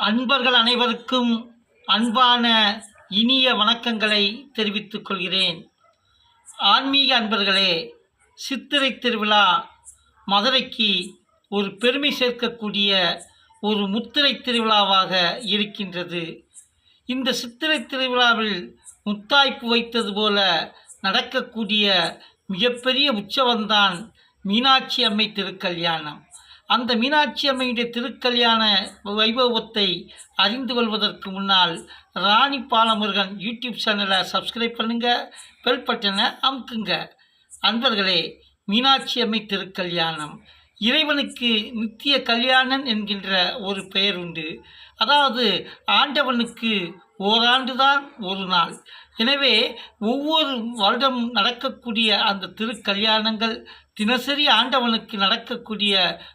அன்பர்கள் அனைவருக்கும் அன்பான இனிய வணக்கங்களை தெரிவித்துக் கொள்கிறேன். ஆன்மீக அன்பர்களே சித்திரை திருவிழா மதுரைக்கு ஒரு பெருமை சேர்க்கக்கூடிய ஒரு முத்திரை திருவிழாவாக இருக்கின்றது. இந்த சித்திரை திருவிழாவில் முத்தாய்ப்பு வைத்தது போல நடக்கக்கூடிய மிகப்பெரிய உற்சவம்தான் மீனாட்சி அம்மை திருக்கல்யாணம். அந்த மீனாட்சி அம்மையுடைய திருக்கல்யாண வைபவத்தை அறிந்து கொள்வதற்கு முன்னால் ராணி பாலமுருகன் யூடியூப் சேனலை சப்ஸ்கிரைப் பண்ணுங்க பெல் பட்டனை அமுக்குங்க. அன்பர்களே மீனாட்சி அம்மை திருக்கல்யாணம். இறைவனுக்கு நித்திய கல்யாணன் என்கின்ற ஒரு பெயர் உண்டு. அதாவது ஆண்டவனுக்கு ஓராண்டுதான் ஒரு நாள். எனவே ஒவ்வொரு வருடம் நடக்கக்கூடிய அந்த திருக்கல்யாணங்கள் தினசரி ஆண்டவனுக்கு நடக்கக்கூடிய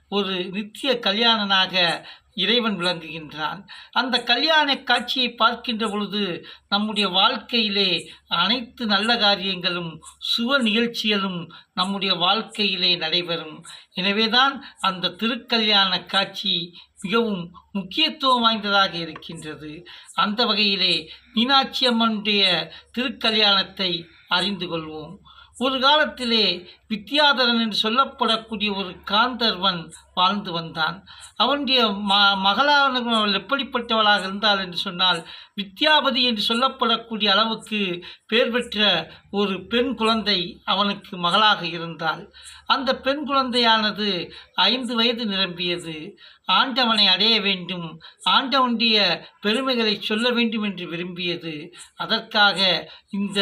ஒரு நித்திய கல்யாணனாக இறைவன் விளங்குகின்றான். அந்த கல்யாண காட்சியை பார்க்கின்ற பொழுது நம்முடைய வாழ்க்கையிலே அனைத்து நல்ல காரியங்களும் சுவ நிகழ்ச்சிகளும் நம்முடைய வாழ்க்கையிலே நடைபெறும். எனவேதான் அந்த திருக்கல்யாண காட்சி மிகவும் முக்கியத்துவம் வாய்ந்ததாக இருக்கின்றது. அந்த வகையிலே மீனாட்சி அம்மனுடைய திருக்கல்யாணத்தை அறிந்து கொள்வோம். ஒரு காலத்திலே வித்யாதரன் என்று சொல்லப்படக்கூடிய ஒரு காந்தர்வன் வாழ்ந்து வந்தான். அவனுடைய ம மகளானவள் எப்படிப்பட்டவளாக இருந்தாள் என்று சொன்னால் வித்யாபதி என்று சொல்லப்படக்கூடிய அளவுக்கு பேர் பெற்ற ஒரு பெண் குழந்தை அவனுக்கு மகளாக இருந்தாள். அந்த பெண் குழந்தையானது ஐந்து வயது நிரம்பியது. ஆண்டவனை அடைய வேண்டும் ஆண்டவனுடைய பெருமைகளை சொல்ல வேண்டும் என்று விரும்பியது. அதற்காக இந்த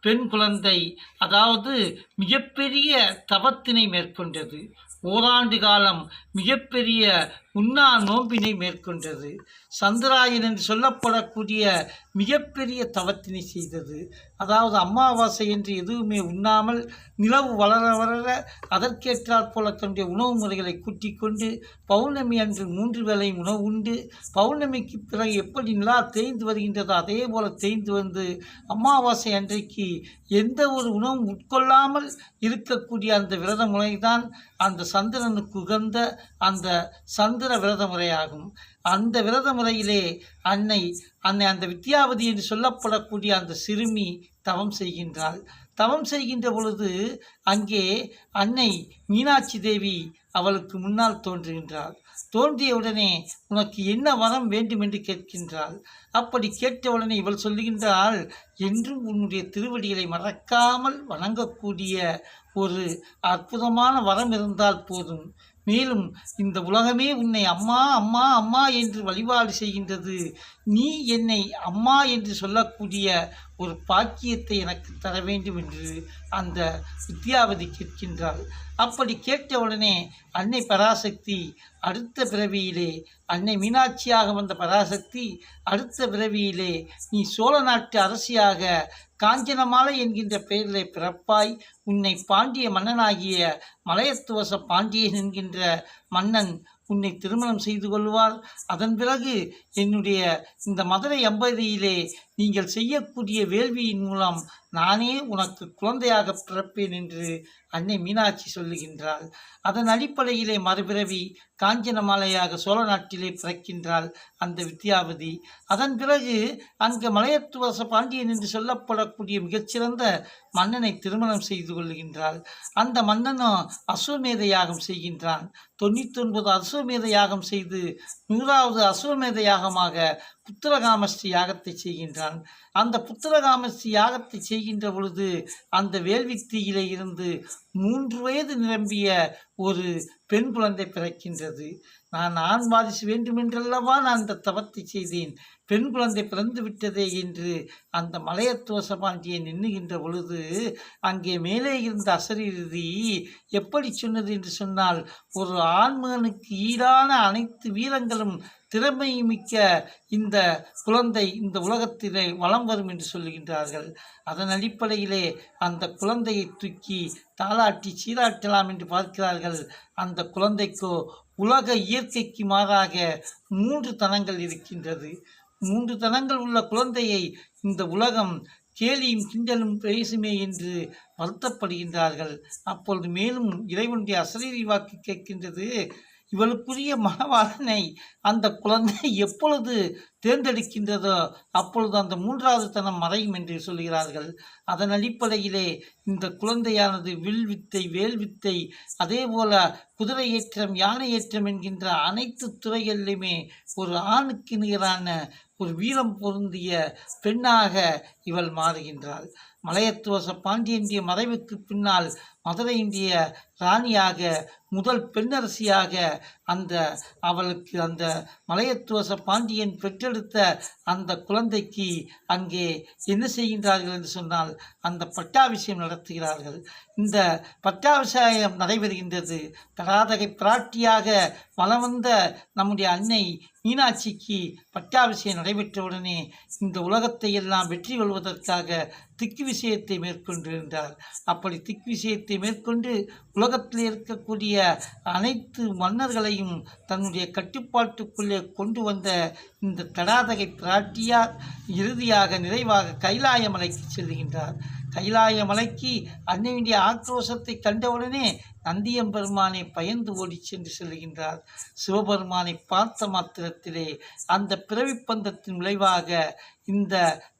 பெண் குழந்தை அதாவது மிகப்பெரிய தவத்தினை மேற்கொண்டது. ஓராண்டு காலம் மிகப்பெரிய உண்ணா நோம்பினை மேற்கொண்டது. சந்திராயன் என்று சொல்லப்படக்கூடிய மிகப்பெரிய தவத்தினை செய்தது. அதாவது அமாவாசை என்று எதுவுமே உண்ணாமல் நிலவு வளர வளர அதற்கேற்றாற் போல தன்னுடைய உணவு முறைகளை கூட்டிக்கொண்டு பௌர்ணமி அன்று மூன்று வேளை உணவு உண்டு. பௌர்ணமிக்கு பிறகு எப்படி நிலா தேய்ந்து வருகின்றதோ அதே போல தேய்ந்து வந்து அமாவாசை அன்றைக்கு எந்த ஒரு உணவும் உட்கொள்ளாமல் இருக்கக்கூடிய அந்த விரத முறைதான் அந்த சந்திரனுக்கு உகந்த அந்த சந்திர விரத முறையாகும் அந்த விரத முறையிலே அன்னை அன்னை அந்த வித்யாவதி என்று சொல்லப்படக்கூடிய அந்த சிறுமி தவம் செய்கின்றாள். தவம் செய்கின்ற பொழுது அங்கே அன்னை மீனாட்சி தேவி அவளுக்கு முன்னால் தோன்றுகின்றாள். தோன்றியவுடனே உனக்கு என்ன வரம் வேண்டும் என்று கேட்கின்றாள். அப்படி கேட்டவுடனே இவள் சொல்லுகின்றாள் என்றும் உன்னுடைய திருவடிகளை மறக்காமல் வணங்கக்கூடிய ஒரு அற்புதமான வரம் இருந்தால் போதும். மேலும் இந்த உலகமே உன்னை அம்மா அம்மா அம்மா என்று வழிபாடு செய்கின்றது. நீ என்னை அம்மா என்று சொல்லக்கூடிய ஒரு பாக்கியத்தை எனக்கு தர வேண்டும் என்று அந்த வித்யாவதி கேட்கின்றாள். அப்படி கேட்டவுடனே அன்னை பராசக்தி அடுத்த பிறவியிலே அன்னை மீனாட்சியாக வந்த பராசக்தி அடுத்த பிறவியிலே நீ சோழ நாட்டு அரசியாக காஞ்சனமாலை என்கின்ற பெயரிலே பிறப்பாய் உன்னை பாண்டிய மன்னனாகிய மலையத்துவச பாண்டியன் என்கின்ற மன்னன் உன்னை திருமணம் செய்து கொள்வார். அதன் பிறகு என்னுடைய இந்த மதுரை அம்பதியிலே நீங்கள் செய்யக்கூடிய வேள்வியின் மூலம் நானே உனக்கு குழந்தையாக பிறப்பேன் என்று அன்னை மீனாட்சி சொல்லுகின்றாள். அதன் அடிப்படையிலே மறுபிறவி காஞ்சனமாலையாக சோழ நாட்டிலே பிறக்கின்றாள் அந்த வித்யாவதி. அதன் பிறகு அங்கு மலையத்துவச பாண்டியன் என்று சொல்லப்படக்கூடிய மிகச்சிறந்த மன்னனை திருமணம் செய்து கொள்கின்றாள். அந்த மன்னனும் அஸ்வமேத யாகம் செய்கின்றான். தொண்ணூற்றி ஒன்பது அஸ்வமேத யாகம் செய்து நூறாவது அஸ்வமேத யாகமாக புத்திரகாமஸ்ரீ யாகத்தை செய்கின்றான். அந்த புத்திரகாமஸ்ரீ யாகத்தை செய்கின்ற பொழுது அந்த வேள்வித்தீயிலே இருந்து மூன்று வயது நிரம்பிய ஒரு பெண் குழந்தை பிறக்கின்றது. நான் ஆண் வாரிசு வேண்டுமென்றல்லவா நான் அந்த தவத்தை செய்தேன். பெண் குழந்தை பிறந்து விட்டதே என்று அந்த மலையத்துவச பாண்டியன் எண்ணுகின்ற பொழுது அங்கே மேலே இருந்த அசரீதி எப்படி சொன்னது என்று சொன்னால் ஒரு ஆண்மகனுக்கு ஈடான அனைத்து வீரங்களும் திறமை மிக்க இந்த குழந்தை இந்த உலகத்திலே வலம் வரும் என்று சொல்லுகின்றார்கள். அதன் அடிப்படையிலே அந்த குழந்தையை தூக்கி தாளாட்டி சீராட்டலாம் என்று பார்க்கிறார்கள். அந்த குழந்தைக்கோ உலக இயற்கைக்கு மாறாக மூன்று தனங்கள் இருக்கின்றது. மூன்று தனங்கள் உள்ள குழந்தையை இந்த உலகம் கேலியும் கிண்டலும் பேசுமே என்று வருத்தப்படுகின்றார்கள். அப்பொழுது மேலும் இறைவனுடைய அசரீரி வாக்கு கேட்கின்றது. இவளுக்குரிய மணவாளனை அந்த குழந்தை எப்பொழுது தேர்ந்தெடுக்கின்றதோ அப்பொழுது அந்த மூன்றாவது தனம் மறையும் என்று சொல்கிறார்கள். அதன் அடிப்படையிலே இந்த குழந்தையானது வில் வித்தை வேல் வித்தை அதே போல குதிரை ஏற்றம் யானை ஏற்றம் என்கின்ற அனைத்து துறைகளிலுமே ஒரு ஆணுக்கு நிகரான ஒரு வீரம் பொருந்திய பெண்ணாக இவள் மாறுகின்றாள். மலையத்துவச பாண்டியனுடைய மறைவுக்கு பின்னால் மதுரையினுடைய ராணியாக முதல் பெண்ணரசியாக அந்த அவளுக்கு அந்த மலையத்துவச பாண்டியன் பெற்றெடுத்த அந்த குழந்தைக்கு அங்கே என்ன செய்கின்றார்கள் என்று சொன்னால் அந்த பட்டாபிஷேகம் நடத்துகிறார்கள். இந்த பட்டாபிஷேகம் நடைபெறுகின்றது. தராதகை பிராட்டியாக வலம் வந்த நம்முடைய அன்னை மீனாட்சிக்கு பட்டாபிஷேகம் நடைபெற்றவுடனே இந்த உலகத்தை எல்லாம் வெற்றி கொள்வதற்காக திக்கு விஷயத்தை மேற்கொண்டிருந்தார். அப்படி திக் விஷயத்தை மேற்கொண்டு உலகத்தில் இருக்கக்கூடிய அனைத்து மன்னர்களையும் தன்னுடைய கட்டுப்பாட்டுக்குள்ளே கொண்டு வந்த இந்த தடாதகை பிராட்டியார் இறுதியாக நிறைவாக கைலாய மலைக்கு செல்கின்றார். கைலாய மலைக்கு அன்னையுடைய ஆக்ரோஷத்தை கண்டவுடனே நந்தியம்பெருமானை பயந்து ஓடி சென்று செல்கின்றார் சிவபெருமானை பார்த்த மாத்திரத்திலே அந்த பிறவிப்பந்தத்தின் விளைவாக இந்த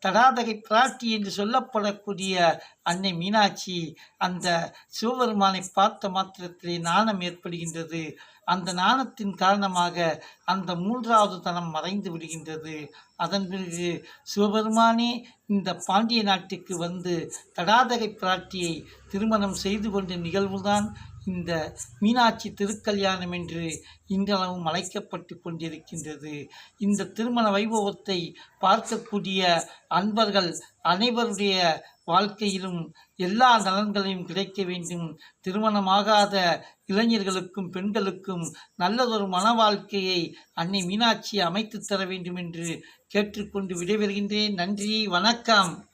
தடாதகை பிராட்டி என்று சொல்லப்படக்கூடிய அன்னை மீனாட்சி அந்த சிவபெருமானை பார்த்த மாத்திரத்திலே நாணம் ஏற்படுகின்றது. அந்த நாணத்தின் காரணமாக அந்த மூன்றாவது தனம் மறைந்து விடுகின்றது. அதன் பிறகு சிவபெருமானே இந்த பாண்டிய நாட்டுக்கு வந்து தடாதகை பிராட்டியை திருமணம் செய்து கொண்ட நிகழ்வுதான் இந்த மீனாட்சி திருக்கல்யாணம் என்று இன்றளவும் அழைக்கப்பட்டு கொண்டிருக்கின்றது. இந்த திருமண வைபவத்தை பார்க்கக்கூடிய அன்பர்கள் அனைவருடைய வாழ்க்கையிலும் எல்லா நலன்களையும் கிடைக்க வேண்டும். திருமணமாகாத இளைஞர்களுக்கும் பெண்களுக்கும் நல்லதொரு மன வாழ்க்கையை அன்னை மீனாட்சி அமைத்து தர வேண்டும் என்று கேட்டுக்கொண்டு விடைபெறுகின்றேன். நன்றி வணக்கம்.